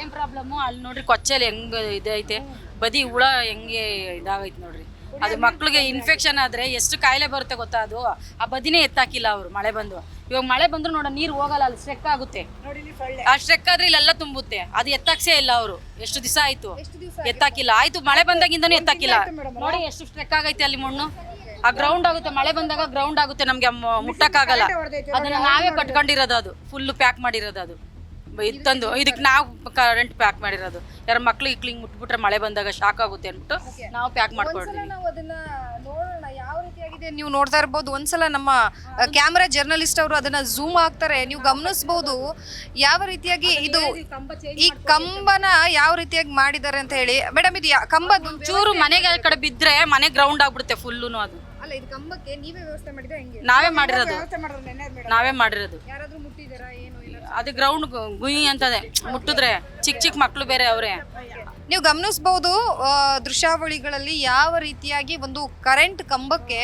ಏನ್ ಪ್ರಾಬ್ಲಮ್ಮು ಅಲ್ಲಿ ನೋಡ್ರಿ ಕೊಚ್ಚಲ್ ಹೆಂಗ್ ಇದೈತೆ. ಬದಿ ಹುಳ ಹೆಂಗೆ ಇದಾಗೈತೆ ನೋಡ್ರಿ. ಅದು ಮಕ್ಳಿಗೆ ಇನ್ಫೆಕ್ಷನ್ ಆದ್ರೆ ಎಷ್ಟು ಕಾಯಿಲೆ ಬರುತ್ತೆ ಗೊತ್ತಾ ಅದು? ಆ ಬದಿನೇ ಎತ್ತಾಕಿಲ್ಲ ಅವರು ಮಳೆ ಬಂದು. ಇವಾಗ ಮಳೆ ಬಂದ್ರು ನೋಡ ನೀರು ಹೋಗಲ್ಲ ಅಲ್ಲಿ ಸ್ಟ್ರೆಕ್ ಆಗುತ್ತೆ. ಆ ಸ್ಟ್ರೆಕ್ ಆದ್ರೆ ಇಲ್ಲೆಲ್ಲ ತುಂಬುತ್ತೆ. ಅದು ಎತ್ತಾಕ್ಸೇ ಇಲ್ಲ ಅವರು. ಎಷ್ಟು ದಿವಸ ಆಯ್ತು? ಎತ್ತಾಕಿಲ್ಲ. ಆಯ್ತು ಮಳೆ ಬಂದಾಗಿಂದನೂ ಎತ್ತಾಕಿಲ್ಲ. ನೋಡಿ ಎಷ್ಟು ಸ್ಟ್ರೆಕ್ ಆಗೈತೆ ಅಲ್ಲಿ ಮಣ್ಣು. ಆ ಗ್ರೌಂಡ್ ಆಗುತ್ತೆ ಮಳೆ ಬಂದಾಗ ಗ್ರೌಂಡ್ ಆಗುತ್ತೆ ನಮ್ಗೆ ಮುಟ್ಟಕ್ಕಾಗಲ್ಲ. ಅದನ್ನ ನಾವೇ ಕಟ್ಕೊಂಡಿರೋದು ಅದು. ಫುಲ್ ಪ್ಯಾಕ್ ಮಾಡಿರೋದು ಅದು. ಬ- ಇತ್ತಂದು. ಇದಕ್ಕೆ ನಾವು ಕರೆಂಟ್ ಪ್ಯಾಕ್ ಮಾಡಿರೋದು. ಯಾರ ಮಕ್ಳು ಇಕ್ಲಿಂಗ್ ಮುಟ್ಬಿಟ್ರೆ ಮಳೆ ಬಂದಾಗ ಶಾಕ್ ಆಗುತ್ತೆ ಅಂದ್ಬಿಟ್ಟು ನಾವು ಪ್ಯಾಕ್ ಮಾಡ್ಕೊಳ್ತೀವಿ. ನಾವು ಅದನ್ನ ನೋಡೋಣ ಯಾವ ರೀತಿಯಾಗಿದೆ ನೀವು ನೋಡ್ತಾ ಇರ್ಬೋದು ಒಂದ್ಸಲ ನಮ್ಮ ಕ್ಯಾಮ್ರಾ ಜರ್ನಲಿಸ್ಟ್ ಅವರು ಅದನ್ನ ಝೂಮ್ ಆಗ್ತಾರೆ ನೀವು ಗಮನಿಸಬಹುದು ಯಾವ ರೀತಿಯಾಗಿ ಇದು ಈ ಕಂಬನ ಯಾವ ರೀತಿಯಾಗಿ ಮಾಡಿದ್ದಾರೆ ಅಂತ ಹೇಳಿ. ಮೇಡಮ್ ಇದು ಕಂಬ ಚೂರು ಮನೆಗೆ ಕಡೆ ಬಿದ್ರೆ ಮನೆ ಗ್ರೌಂಡ್ ಆಗ್ಬಿಡುತ್ತೆ ಫುಲ್ಲು ಅದು. ಅಲ್ಲ ಇದು ಕಂಬಕ್ಕೆ ನೀವೇ ವ್ಯವಸ್ಥೆ ಮಾಡಿದ್ರೆ ಹೆಂಗೆ? ನಾವೇ ಮಾಡಿರೋದು. ನಾವೇ ಮಾಡಿರೋದು. ಯಾರಾದ್ರೂ ಮುಟ್ಟಿದಾರಾ ಏನು ಇಲ್ಲ? ಅದು ಗ್ರೌಂಡ್ ಗುಯಿ ಅಂತದೆ. ಮುಟ್ಟಿದ್ರೆ ಚಿಕ್ಕ ಚಿಕ್ಕ ಮಕ್ಕಳು ಬೇರೆ ಅವರೇ. ನೀವು ಗಮನಿಸಬಹುದು ದೃಶ್ಯಾವಳಿಗಳಲ್ಲಿ ಯಾವ ರೀತಿಯಾಗಿ ಒಂದು ಕರೆಂಟ್ ಕಂಬಕ್ಕೆ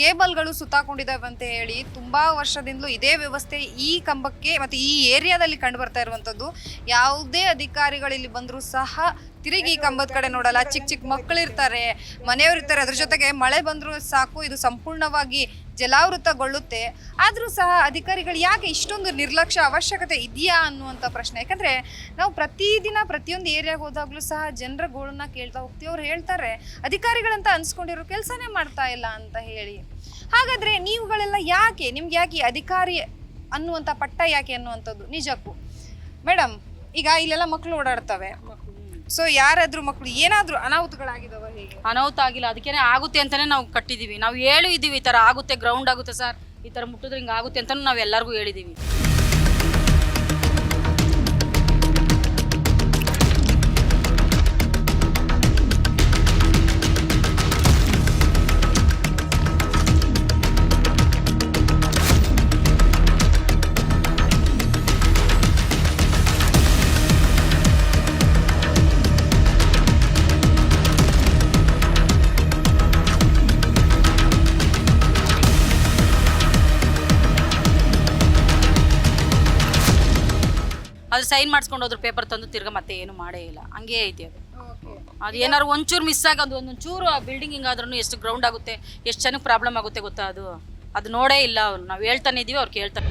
ಕೇಬಲ್ಗಳು ಸುತ್ತಾಕೊಂಡಿದ್ದಾವೆ ಅಂತ ಹೇಳಿ ತುಂಬಾ ವರ್ಷದಿಂದಲೂ ಇದೇ ವ್ಯವಸ್ಥೆ ಈ ಕಂಬಕ್ಕೆ ಮತ್ತು ಈ ಏರಿಯಾದಲ್ಲಿ ಕಂಡು ಬರ್ತಾ ಇರುವಂತದ್ದು ಯಾವುದೇ ಅಧಿಕಾರಿಗಳು ಇಲ್ಲಿ ಬಂದರೂ ಸಹ ತಿರುಗಿ ಕಂಬದ ಕಡೆ ನೋಡಲ್ಲ. ಚಿಕ್ಕ ಚಿಕ್ಕ ಮಕ್ಕಳು ಇರ್ತಾರೆ ಮನೆಯವರು ಇರ್ತಾರೆ. ಅದ್ರ ಜೊತೆಗೆ ಮಳೆ ಬಂದರೂ ಸಾಕು, ಇದು ಸಂಪೂರ್ಣವಾಗಿ ಜಲಾವೃತಗೊಳ್ಳುತ್ತೆ. ಆದರೂ ಸಹ ಅಧಿಕಾರಿಗಳು ಯಾಕೆ ಇಷ್ಟೊಂದು ನಿರ್ಲಕ್ಷ್ಯ, ಅವಶ್ಯಕತೆ ಇದೆಯಾ ಅನ್ನುವಂಥ ಪ್ರಶ್ನೆ. ಯಾಕಂದರೆ ನಾವು ಪ್ರತಿದಿನ ಪ್ರತಿಯೊಂದು ಏರಿಯಾಗೆ ಹೋದಾಗಲೂ ಸಹ ಜನರ ಗೋಳನ್ನ ಕೇಳ್ತಾ ಹೋಗ್ತೀವಿ. ಅವ್ರು ಹೇಳ್ತಾರೆ, ಅಧಿಕಾರಿಗಳಂತ ಅನ್ಸ್ಕೊಂಡಿರೋ ಕೆಲಸನೇ ಮಾಡ್ತಾ ಇಲ್ಲ ಅಂತ ಹೇಳಿ. ಹಾಗಾದ್ರೆ ನೀವುಗಳೆಲ್ಲ ಯಾಕೆ, ನಿಮ್ಗೆ ಯಾಕೆ ಅಧಿಕಾರಿ ಅನ್ನುವಂಥ ಪಟ್ಟ ಯಾಕೆ ಅನ್ನುವಂಥದ್ದು? ನಿಜಕ್ಕೂ. ಮೇಡಮ್ ಈಗ ಇಲ್ಲೆಲ್ಲ ಮಕ್ಕಳು ಓಡಾಡ್ತವೆ. ಸೊ ಯಾರಾದ್ರೂ ಮಕ್ಕಳು ಏನಾದ್ರೂ ಅನಾಹುತಗಳಾಗಿದಾವ ಹೇಗೆ? ಅನಾಹುತ ಆಗಿಲ್ಲ. ಅದಕ್ಕೇನೆ ಆಗುತ್ತೆ ಅಂತಾನೆ ನಾವು ಕಟ್ಟಿದೀವಿ ನಾವು ಹೇಳು ಇದೀವಿ ಈ ತರ ಆಗುತ್ತೆ ಗ್ರೌಂಡ್ ಆಗುತ್ತೆ ಸರ್. ಈ ತರ ಮುಟ್ಟಿದ್ರೆ ಹಿಂಗೆ ಆಗುತ್ತೆ ಅಂತ ನಾವು ಎಲ್ಲರಿಗೂ ಹೇಳಿದೀವಿ ಅದು ಸೈನ್ ಮಾಡಿಸ್ಕೊಂಡು ಹೋದ್ರು ಪೇಪರ್ ತಂದು ತಿರ್ಗ ಮತ್ತೆ ಏನು ಮಾಡೇ ಇಲ್ಲ. ಹಂಗೆ ಐತಿ ಅದು. ಅದು ಏನಾದ್ರು ಒಂಚೂರು ಮಿಸ್ ಆಗಿ ಅದು ಒಂದೊಂಚೂರು ಆ ಬಿಲ್ಡಿಂಗ್ ಹಿಂಗಾದ್ರೂ ಎಷ್ಟು ಗ್ರೌಂಡ್ ಆಗುತ್ತೆ ಎಷ್ಟು ಚೆನ್ನಾಗಿ ಪ್ರಾಬ್ಲಮ್ ಆಗುತ್ತೆ ಗೊತ್ತಾ ಅದು? ಅದು ನೋಡೇ ಇಲ್ಲ ಅವ್ರು. ನಾವು ಹೇಳ್ತಾನೆ ಇದೀವಿ ಅವ್ರು ಕೇಳ್ತಾರೆ